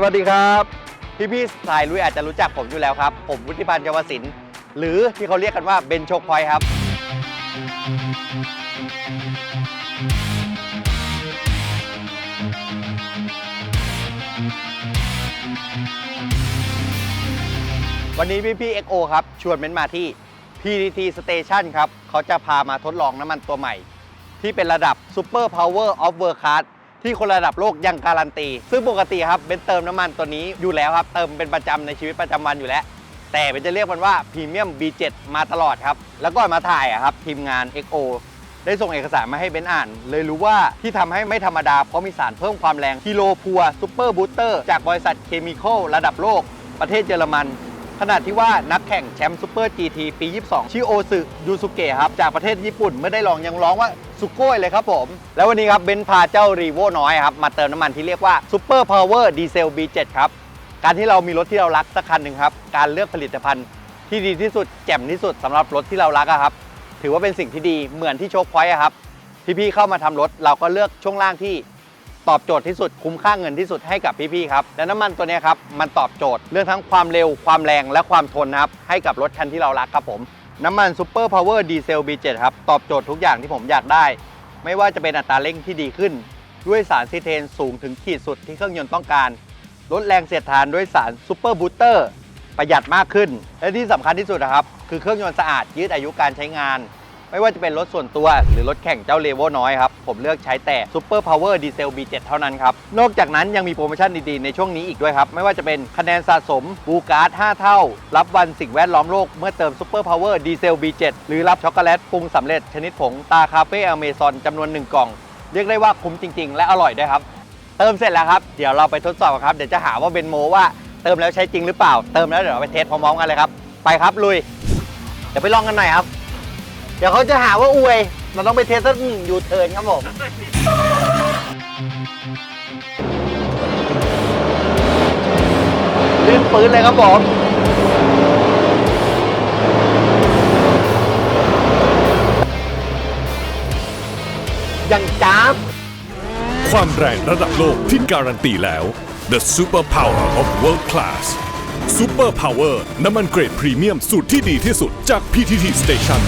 สวัสดีครับ พี่พี่สายลุยอาจจะรู้จักผมอยู่แล้วครับ ผมวุฒิพันธ์เยาวศิลป์หรือที่เขาเรียกกันว่าเบนโชคพอยครับ วันนี้พี่พี่ๆ XO ครับ ชวนเม้นมาที่ PTT Station ครับ เขาจะพามาทดลองน้ำมันตัวใหม่ ที่เป็นระดับ Super Power of World Class ที่คนระดับโลกยังการันตี ซึ่งปกติครับเบนเติมน้ำมันตัวนี้อยู่แล้วครับ เติมเป็นประจำในชีวิตประจำวันอยู่แล้ว แต่เบนจะเรียกมันว่า Premium B7 มาตลอดครับ แล้วก่อนมาถ่ายอะครับทีมงาน XO ได้ส่งเอกสารมาให้เบนอ่าน เลยรู้ว่าที่ทำให้ไม่ธรรมดา เพราะมีสารเพิ่มความแรงกิโลพัวซูเปอร์บูสเตอร์จากบริษัทเคมีคอลระดับโลก ประเทศเยอรมัน ขณะที่ว่านักแข่งแชมป์ซูเปอร์ GT ปี 22ชิโอสึยูสุเกะครับ จากประเทศญี่ปุ่นเมื่อได้ลองยังร้องว่าสุโก้ยเลยครับผม แล้ววันนี้ครับเบนซ์พาเจ้ารีโวน้อยครับ มาเติมน้ำมันที่เรียกว่า Super Power Diesel B7 ครับ การที่เรามีรถที่เรารักสักคันหนึ่งครับ การเลือกผลิตภัณฑ์ที่ดีที่สุดแจ่มที่สุดสำหรับรถที่เรารักอะครับ ถือว่าเป็นสิ่งที่ดีเหมือนที่โชคพอยต์ครับพี่ๆเข้ามาทำรถเราก็เลือกช่วงล่างที่ ตอบโจทย์ที่สุดคุ้มค่าเงินที่สุดให้กับพี่ๆครับและน้ำมันตัวนี้ครับมันตอบโจทย์เรื่องทั้งความเร็วความแรงและความทนนะครับให้กับรถคันที่เรารักครับผมน้ำมันซูเปอร์พาวเวอร์ดีเซล B7 ครับตอบโจทย์ทุกอย่างที่ผมอยากได้ ไม่ว่าจะเป็นอัตราเร่งที่ดีขึ้น ด้วยสารซีเทนสูงถึงขีดสุดที่เครื่องยนต์ต้องการลดแรงเสียดทานด้วยสารซูเปอร์บูสเตอร์ประหยัดมากขึ้น และที่สำคัญที่สุดนะครับ คือเครื่องยนต์สะอาดยืดอายุการใช้งาน ไม่ว่าจะเป็นรถส่วนตัว หรือรถแข่งเจ้าเลโวลน้อยครับ ผมเลือกใช้แต่ Super Power Diesel B7 เท่านั้นครับ นอกจากนั้นยังมีโปรโมชั่นดีๆ ในช่วงนี้อีกด้วยครับ ไม่ว่าจะเป็นคะแนนสะสมบูการ์ด 5 เท่า รับวันสิ่งแวดล้อมโลกเมื่อเติม Super Power Diesel B7 หรือรับช็อกโกแลตปรุงสำเร็จชนิดผงตาคาเฟ่อเมซอนจำนวน 1 กล่อง เรียกได้ว่าคุ้มจริง ๆ และอร่อยด้วยครับเติมเสร็จแล้วครับเดี๋ยวเราไปทดสอบกันครับเดี๋ยวจะหาว่าเป็นโมว่าเติมแล้วใช้จริงหรือเปล่า เติมแล้วเดี๋ยวเราไปเทสพร้อมๆกันเลยครับ ไปครับลุย เดี๋ยวไปลองกันหน่อยครับ เดี๋ยวเขาจะหาว่าอวย เราต้องไปเทสสักหนึ่งยูเทิร์นครับผม ลื่นปืนเลยครับผม ยังจ้าบ ความแรงระดับโลกที่การันตีแล้ว The Super Power of World Class Super Power น้ำมันเกรดพรีเมียมสูตรที่ดีที่สุดจาก PTT Station